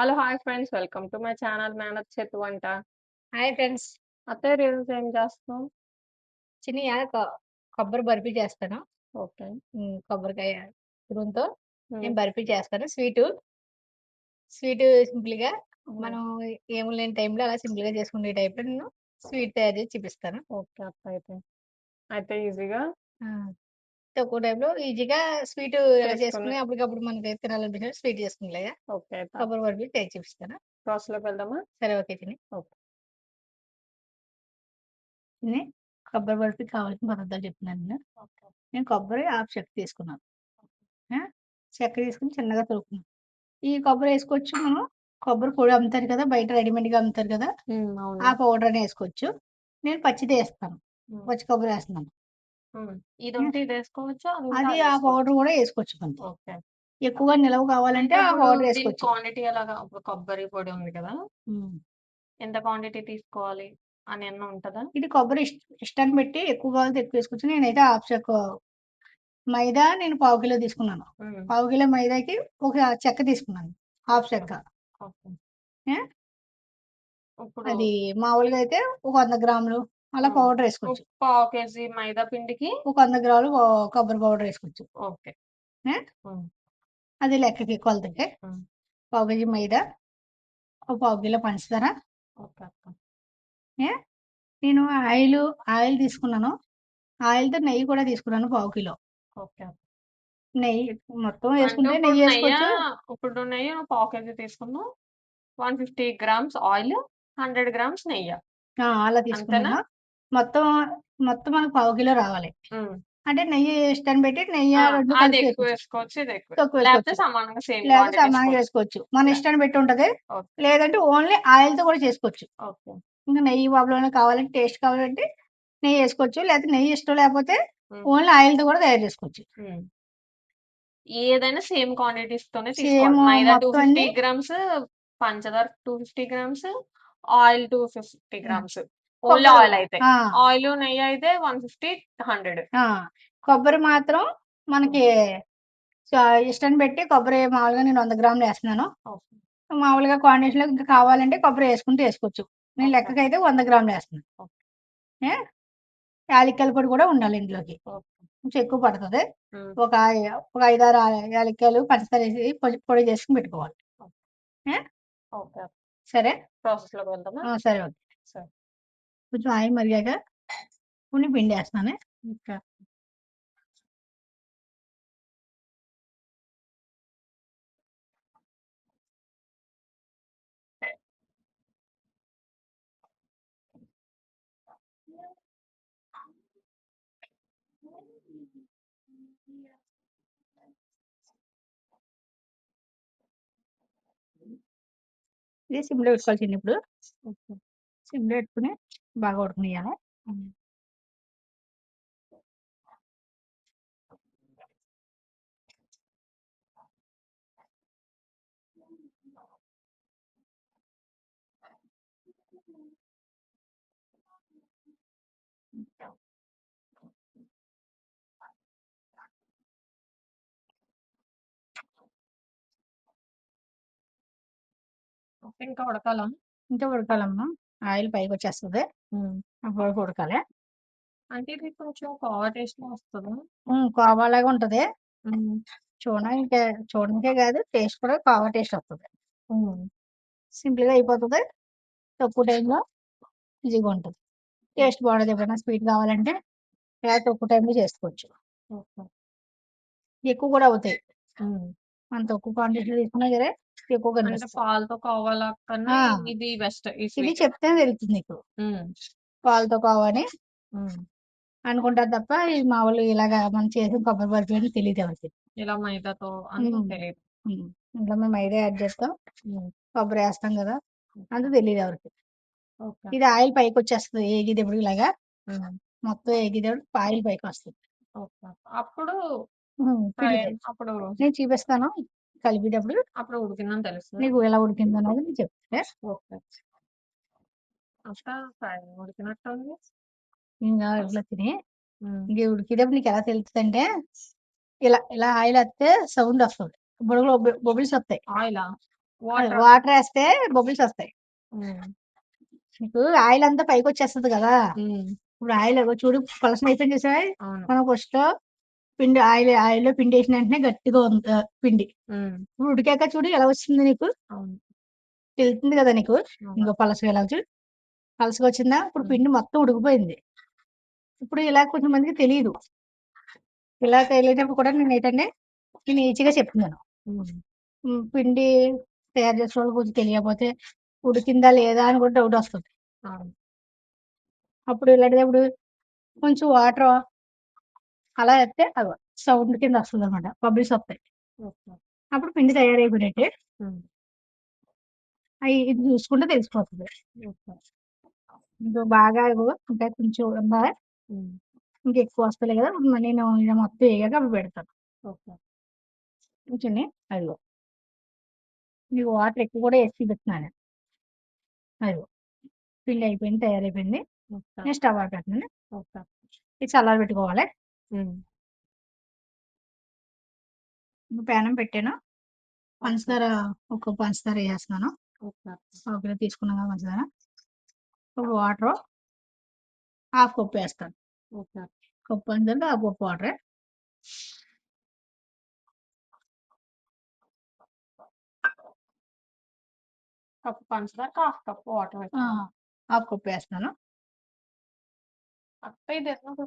Hello! Hi friends. Welcome to my channel మేనత్ చేతి వంట. Hi friends. అత్తయ్య ఈరోజు ఏం చేస్తున్నావు? చిన్నయ్య కొ కొబ్బరి బర్ఫీ చేస్తాను. ఓకే. కొబ్బరికాయ తురుముతో నేను. బర్ఫీ చేస్తాను. స్వీటు. స్వీటు సింపుల్‌గా. మనం ఏమి లేని టైంలో అలా సింపుల్‌గా చేసుకునే టైప్‌లో నేను స్వీట్ తయారు చేసి చూపిస్తాను. ఓకే అత్త అయితే. అయితే ఈజీగా! తక్కువ టైంలో ఈజీగా స్వీటు ఎలా చేసుకొని చేసుకొని అప్పటికప్పుడు మనకి తినాలనిపించినప్పుడు స్వీట్ చేసుకునేలాగా ఓకే. కొబ్బరి బర్ఫీ చేసి చూపిస్తాను. ప్రాసెస్‌లోకి వెళ్దామా? సరే ఓకే. ఓకే. చిన్ని కొబ్బరి బర్ఫీకి కావాల్సిన పదార్థాలు చెప్తున్నాను నేను. ఓకే. నేను కొబ్బరి హాఫ్ చెక్క తీసుకున్నాను. ఆ! చెక్క తీసుకొని చిన్నగా తురుముకున్నాను. ఈ కొబ్బరి ఏసుకోవచ్చు మనం కొబ్బరి పొడి అమ్ముతారు కదా! బయట రెడీమేడ్‌గా అమ్ముతారు కదా! ఆ. పౌడర్ అయినా ఏసుకోవచ్చు. నేను పచ్చిదే ఏస్తాను. హ్మ్. పచ్చి కొబ్బరి ఏస్తున్నాను. హ్మ్. హ్మ్. ఇదుంటే ఇదేసుకోవచ్చా? అదుంటే అది ఆ అదేసుకోవచ్చా? పౌడర్ కూడా ఏసుకోవచ్చు మనకి. ఓకే. ఎక్కువగా నిలవ కావాలంటే అంటే ఆ ఇప్పుడు పౌడర్ దీని ఏసుకోవచ్చు. క్వాంటిటీ ఎలాగా? ఇప్పుడు కొబ్బరి పొడి ఉంది కదా! హ్మ్. ఎంత క్వాంటిటీ తీసుకోవాలి అని ఏమన్నా ఉంటదా? ఇది కొబ్బరి ఇష్ ఇష్టాన్ని బట్టి ఎక్కువ కావాలంటే ఎక్కువ ఏసుకోవచ్చు. నేనైతే హాఫ్ చెక్క మైదా నేను పావు కిలో తీసుకున్నాను. హ్మ్. పావు కిలో మైదాకి ఒక చెక్క తీసుకున్నాను. Half okay. చెక్క. ఓకే. ఆ! ఇప్పుడు అది మామూలుగా అయితే ఒక 100 గ్రాములు అలా. పౌడర్ ఒక ఏసుకోవచ్చు. పావు కేజీ మైదా పిండికి ఒక 100 గ్రాములు కొబ్బరి పౌడర్ ఏసుకోవచ్చు. ఓకే. అది లెక్కకి కొలతకి. పావు కేజీ మైదా, ఒక పావు కిలో పంచదార. నేను ఆయిలు ఆయిల్ తీసుకున్నాను. ఆయిల్‌తో నెయ్యి కూడా తీసుకున్నాను పావు కిలో. ఓకే. నెయ్యి మొత్తం ఇప్పుడు నెయ్యి. ఇప్పుడు నెయ్యి పావు కేజీ తీసుకున్నావు. 150 గ్రామ్స్ ఆయిల్, 100 గ్రామ్స్ నెయ్య. అలా అంతేనా? మొత్తం మొత్తం మనకు పావు కిలో రావాలి. అంటే నెయ్యి ఇష్టాన్ని బట్టి నెయ్య ఆ! 2 అది కలిపి ఎక్కువ ఏసుకోవచ్చు. వేసుకోవచ్చు. ఇది ఎక్కువ తక్కువ లేకపోతే ఏసుకోవచ్చు. సమానంగా సేమ్ లేదా ఏసుకోవచ్చు. ఏసుకోవచ్చు. మన లే ఇష్టాన్ని బట్టి ఉంటది. లేదంటే ఓన్లీ ఆయిల్‌తో కూడా చేసుకోవచ్చు. ఓకే. ఇంకా నెయ్యి ప్రాబ్లమ్ కావాలంటే టేస్ట్ కావాలంటే నెయ్యి ఏసుకోవచ్చు. లేకపోతే నెయ్యి ఇష్టం లేకపోతే. ఓన్లీ ఆయిల్‌తో కూడా తయారు చేసుకోవచ్చు. ఏదైనా సేమ్ సేమ్ తీసుకోవాలి. మైదా మొత్తం 250 అన్ని గ్రామ్స్, పంచదార 250 గ్రామ్స్, ఆయిల్ 250 హ్మ్. గ్రామ్స్. ఓన్లీ ఆయిల్ అయితే. ఆయిలు, నెయ్యి అయితే 150, 100. ఆ! కొబ్బరి మాత్రం మనకి ఇష్టాన్ని బట్టి కొబ్బరి మామూలుగా నేను 100 గ్రాములు ఏస్తున్నాను. ఓకే. మామూలుగా కాంబినేషన్‌లో ఇంకా కావాలంటే కొబ్బరి ఏసుకుంటే ఏసుకోవచ్చు. నేను. లెక్కకైతే 100 గ్రాములు. ఏ యాలక్కాయల పొడి కూడా ఉండాలి ఇందులోకి. ఓకే. కొంచెం ఎక్కువ పడతది. ఒక ఒక 5, 6 యాలక్కాయలు పంచదార ఏసి పొడి పొడి చేసుకొని పెట్టుకోవాలి. సరే. వెళ్దామా? ఆ! సరే ఓకే. కొంచెం ఆయిల్ మరిగాక కొన్ని పిండేస్తున్నాను. ఓకే. ఇది సిమ్‌లో పెట్టుకోవాలి చిన్ని ఇప్పుడు. సిమ్ సిమ్‌లో బాగా ఉడకనియ్యాలి. ఇంకా ఉడకాలా? ఇంకా ఉడకాలమ్మా. ఆయిల్ పైకొచ్చేస్తది. హ్మ్. అప్పటి వరకు ఉడకాలి. అంటే ఇది కొంచెం కోవా టేస్ట్‌లో వస్తదా? హ్మ్. కోవాలాగా ఉంటది. చూడడానికే చూడడానికే కాదు టేస్ట్ కూడా కోవా టేస్ట్ వస్తది. హ్మ్. సింపుల్‌గా అయిపోతది. తక్కువ టైంలో ఈజీగా ఉంటది. టేస్ట్ బాగుంటది. ఎప్పుడైనా స్వీట్ కావాలంటే ఇలా తక్కువ టైంలో చేసుకోవచ్చు. ఎక్కువ కూడా అవుతాయి. మనం తక్కువ క్వాంటిటీలో తీసుకున్నా సరే ఎక్కువ అంటే కనిపిస్తాయి. పాలతో కోవాలా కన్నా ఆ! ఇది బెస్ట్ ఈ ఇది స్వీట్. చెప్తేనే తెలుస్తుంది నీకు. పాలతో కోవా అని హ్మ్. అనుకుంటారు తప్ప ఇది మామూలు ఇలాగా మనం చేసిన కొబ్బరి బర్ఫీ అని తెలీదు ఎవరికీ. ఇలా మైదాతో. ఇందులో మేము మైదా యాడ్ చేస్తాం. కొబ్బరి ఏస్తాం కదా! అంత తెలీదు ఎవరికీ. ఓకే. ఇది ఆయిల్ పైకొచ్చేస్తది ఏగేటప్పుడు ఇలాగా. హ్మ్. మొత్తం ఏగేటప్పుడు ఆయిల్ పైకొస్తది. ఓకే. అప్పుడు. ఫ్రై అప్పుడు నేను చూపిస్తాను కలిపేటప్పుడు. అప్పుడు ఉడికిందని తెలుస్తదా? నీకు ఎలా ఉడికిందన్నది నేను చెప్తా. ఓకే. అక్క ఫ్రై. ఇంగా ఇట్లా తిని. ఇంక ఉడికేటప్పుడు నీకెలా తెలుస్తదంటే ఇలా ఇలా ఆయిల్ ఎత్తే సౌండ్ వస్తది. బుడగలు బబుల్స్ వస్తాయి. ఆయిలా? వాటర్ వాటర్ వేస్తే బబుల్స్ వస్తాయి. నీకు ఆయిల్ అంతా పైకి వచ్చేస్తుంది కదా. ఇప్పుడు ఆయిల్ చూడు పలసన అయిపోయింది చూసావా. మనం ఫస్ట్ పిండి ఆయిల్ ఆయిల్లో పిండి వేసిన వెంటనే గట్టిగా ఉంది పిండి. ఇప్పుడు ఉడికాక చూడు ఎలా వచ్చింది నీకు. తెలుస్తుంది కదా నీకు. ఇంకో పలసగా ఎలా చూడు పలసగా వచ్చిందా ఇప్పుడు. పిండి మొత్తం ఉడికిపోయింది ఇప్పుడు ఇలా కొంచెం మందికి తెలియదు ఇలా తెలియనప్పుడు కూడా నేను ఏంటంటే నేను ఈజీగా చెప్తున్నాను పిండి తయారు చేసే వాళ్ళు కొంచెం తెలియకపోతే ఉడికిందా లేదా అని కూడా డౌట్ వస్తుంది. అప్పుడు ఇలాంటిదప్పుడు కొంచెం వాటర్ అలా వేస్తే అవి సౌండ్ కింద వస్తుంది అనమాట బబుల్స్ వస్తాయి. అప్పుడు పిండి తయారైపోయినట్టే. అవి ఇది చూసుకుంటే తెలిసిపోతుంది బాగా ఇంకా కొంచెం ఉందా. ఇంకా ఎక్కువ వస్తలే కదా నేను ఇలా మొత్తం వేయగా అవి పెడతాను. కూర్చొని అదిగో నీకు వాటర్ ఎక్కువ కూడా వేసి పెడుతున్నాను అదిగో పిండి అయిపోయింది తయారైపోయింది. నేను స్టవ్ ఆపేస్తున్నాను. ఇది చల్లారి పెట్టుకోవాలి హ్మ్. పేనం పెట్టాను ఓకే. పంచదార ఒక పంచదార వేసేస్తున్నాను ఓకే. ఒక కిలో తీసుకున్నాం కదా పంచదార ఇప్పుడు వాటర్ హాఫ్ కప్పు వేస్తాను ఓకే. కప్పు పంచదార హాఫ్ కప్పు వాటర్ కప్పు పంచదార half cup water. Half cup వేస్తున్నాను అక్క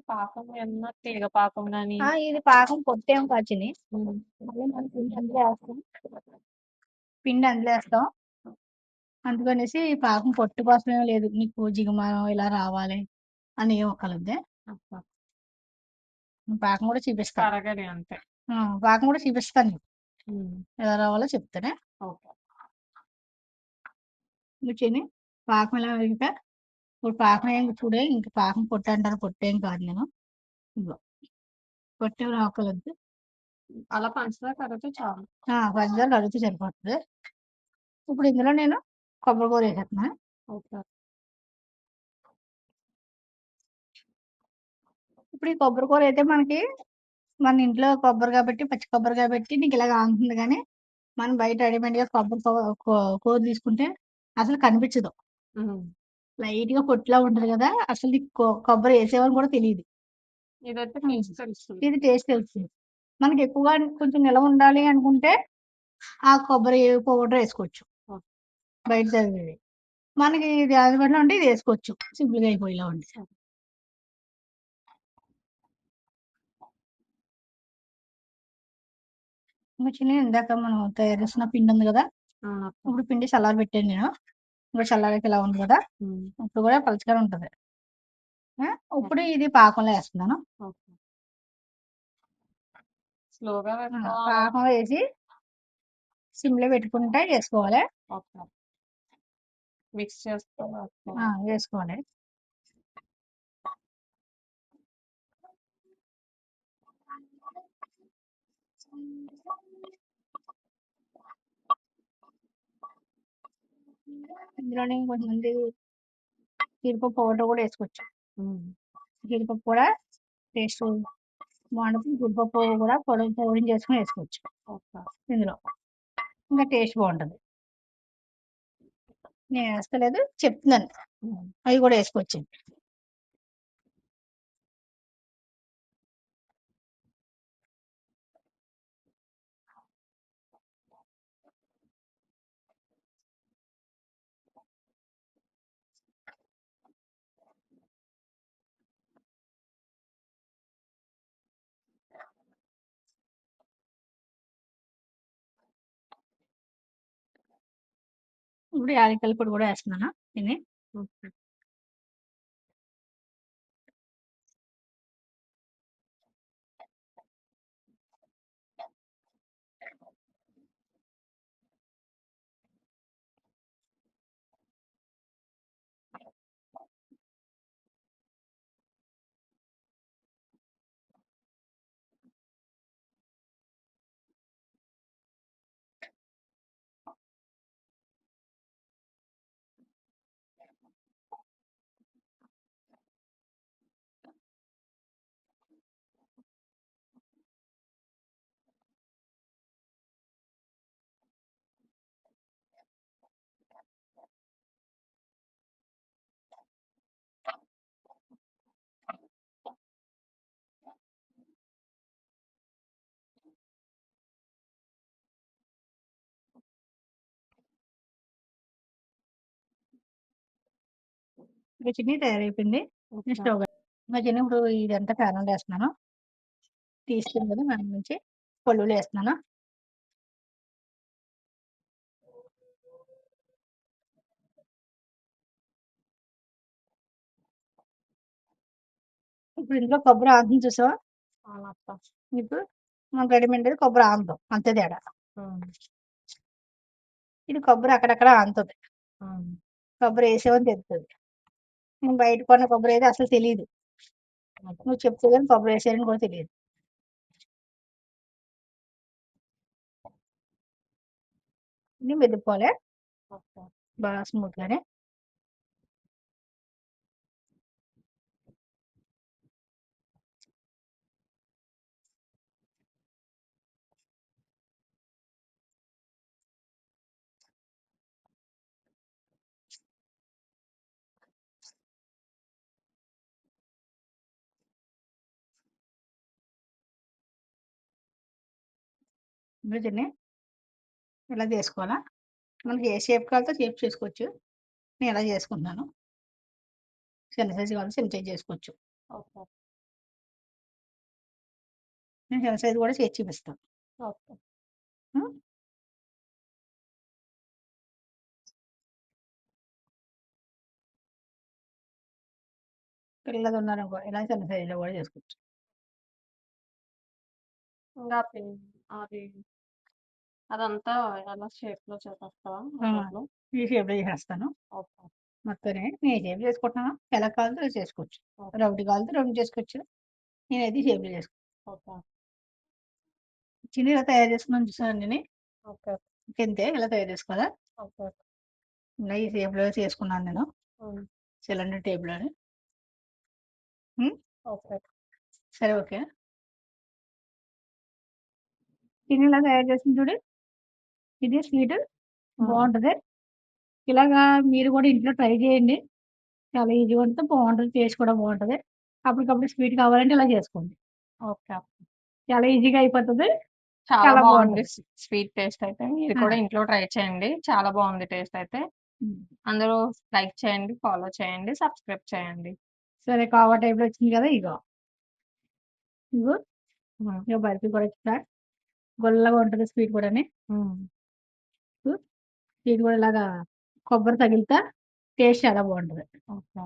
పాకం ఏమన్నా తీగ పాకం గాని ఆ, ఇది పాకం పొట్టేం కాచిని హ్మ్. మళ్ళీ మనం పిండి అందులో వేస్తాం పిండి అందులో అందుకనేసి ఈ పాకం పొట్టు కోసమే లేదు నీకు జిగమానం ఇలా రావాలి అని ఏం. పాకం కూడా చూపిస్తాను కరగని అంతే. ఆ, పాకం కూడా చూపిస్తాను నీకు హ్మ్. ఎలా రావాలో చెప్తానే ఓకే. కూర్చొని పాకం ఎలా ఇప్పుడు పాకం ఏం చూడే ఇంక పాకం పొట్టు అంటారు పొట్టేం కాదు నేను ఇదిగో పొట్టే రాకలద్దు అలా పంచదార కరిగితే చాలు. పంచదార కడిగితే సరిపోతుంది ఇప్పుడు ఇందులో నేను కొబ్బరి కూర వేసేస్తున్నాను ఓకే. ఇప్పుడు ఈ కొబ్బరి కూర అయితే మనకి మన ఇంట్లో కొబ్బరి కాబట్టి పచ్చి కొబ్బరి కాబట్టి నీకు ఇలాగ ఆగుతుంది కానీ మనం బయట రెడీమేడ్గా కొబ్బరి కూర తీసుకుంటే అసలు కనిపించదు. లైట్గా పొట్టులా ఉంటుంది కదా అసలు కొ- కొబ్బరి వేసేవాళ్ళు కూడా తెలియదు ఇదైతే హ్మ్. టేస్ట్ తెలుస్తుంది. ఇది టేస్ట్ తెలుస్తుంది మనకి ఎక్కువగా కొంచెం నిలవ ఉండాలి అనుకుంటే ఆ కొబ్బరి పౌడర్ వేసుకోవచ్చు ఓకే. బయట చదివేది మనకి ఇది అందుబాటులో ఉంటే ఇది వేసుకోవచ్చు సింపుల్గా అయిపోయేలా ఉంది. ఇంకా చిన్న ఇందాక మనం తయారు చేసిన పిండి ఉంది కదా. ఇప్పుడు పిండి చల్లారి పెట్టాను నేను ఇప్పుడు చల్లారికి ఇలా ఉంది కదా. ఇప్పుడు కూడా పలుచగా ఉంటుంది ఇప్పుడు ఇది పాకంలో వేస్తున్నాను. స్లోగా? పాకం వేసి సిమ్లో పెట్టుకుంటే వేసుకోవాలి. మిక్స్ ఆ, వేసుకోవాలి. ఇందులోనే కొంతమంది జీడిపప్పు పౌడర్ కూడా వేసుకోవచ్చు. జీడిపప్పు కూడా టేస్ట్ బాగుంటుంది. జీడిపప్పు కూడా పొడి పౌడర్ చేసుకుని వేసుకోవచ్చు. ఇందులో. ఇంకా టేస్ట్ బాగుంటుంది. నేను వేస్తలేదు చెప్తున్నాను. అవి కూడా వేసుకోవచ్చు. ఇప్పుడు యాలకల పొడి కూడా వేస్తున్నాను? ఇది ఇక చిన్ని తయారైపోయింది. స్టవ్ ఇంక చిన్ని ఇప్పుడు ఇదంతా ప్యానెల్లో ఏస్తున్నాను. తీసుకుని కదా దాని నుంచి పల్లీలు ఏస్తున్నాను. ఇప్పుడు ఇందులో కొబ్బరి ఆకుని చూసావా? ఇప్పుడు మనకు రెడీమేడ్ కొబ్బరి ఆనదు. అంతే తేడా. ఇది కొబ్బరి అక్కడక్కడ ఆనుతది. హ్మ్. కొబ్బరి ఏసామని తెలుస్తది. నేను బయట కొన్న కొబ్బరి అయితే అసలు తెలీదు. అదే. నువ్వు చెప్తే గాని కొబ్బరి ఏసారని కూడా తెలీదు. ఇది మెదుపుకోవాలి. ఓకే. బాగా స్మూత్‌గానే. ఇప్పుడు దీన్ని ఇలా చేసుకోవాలా? మనకి ఏ షేప్ కావాలితే షేప్ చేసుకోవచ్చు. నేను ఇలా చేసుకుంటున్నాను. చిన్న సైజు కావాలంటే చిన్న సైజు చేసుకోవచ్చు. నేను చిన్న సైజు కూడా చేసి చూపిస్తాను. ఓకే. పిల్లలు ఉన్నారనుకో ఇలా చిన్న సైజులో కూడా చేసుకోవచ్చు. పిన్ అది అదంతా ఎలా చేసేస్తావా? ఆ! షేప్‌లో? ఈ షేప్‌లో చేసేస్తాను. ఓకే. మొత్తాన్ని నేను షేప్ చేసుకుంటున్నానో ఎలా కావాలితే అలా చేసుకోవచ్చు. ఓకే. రౌండ్ కావాలితే రౌండ్ చేసుకోవచ్చు. నేనైతే షేప్‌లో చేసుకుంటాను. ఓకే. చిన్ని ఇలా తయారు చేసుకున్నాను చూసారా నేను? ఓకే. ఇంతే ఇలా తయారు చేసుకోవాలా? ఓకే. ఇలా ఈ షేప్‌లో చేసుకున్నాను నేను. హ్మ్. సిలిండర్ టేప్‌లోని. సరే ఓకే. చిన్ని ఇలా తయారు చేసింది చూడు. ఇది స్వీటు హ్మ్. బావుంటది. ఇలాగా మీరు కూడా ఇంట్లో ట్రై చేయండి. చాలా ఈజీగా ఉంటది. బావుంటది. టేస్ట్ కూడా బావుంటది. అప్పటికప్పుడు స్వీట్ కావాలంటే ఇలా చేసుకోండి. ఓకే. చాలా ఈజీగా అయిపోతది. చాలా. స్ స్వీట్ టేస్ట్ అయితే. మీరు! కూడా ఇంట్లో ట్రై చేయండి. చాలా బావుంది టేస్ట్ అయితే. అందరూ లైక్ చేయండి, ఫాలో చేయండి, సబ్స్క్రైబ్ చేయండి. సరే కోవా టైప్‌లో వచ్చింది కదా! ఇగో. ఇగో. ఇగో బర్ఫీ కూడా ఇచ్చా. గుల్లగా ఉంటది స్వీట్ కూడాని. హ్మ్. స్వీట్ కూడా ఇలాగా కొబ్బరి తగిలితే టేస్ట్ చాలా బావుంటది. ఓకే.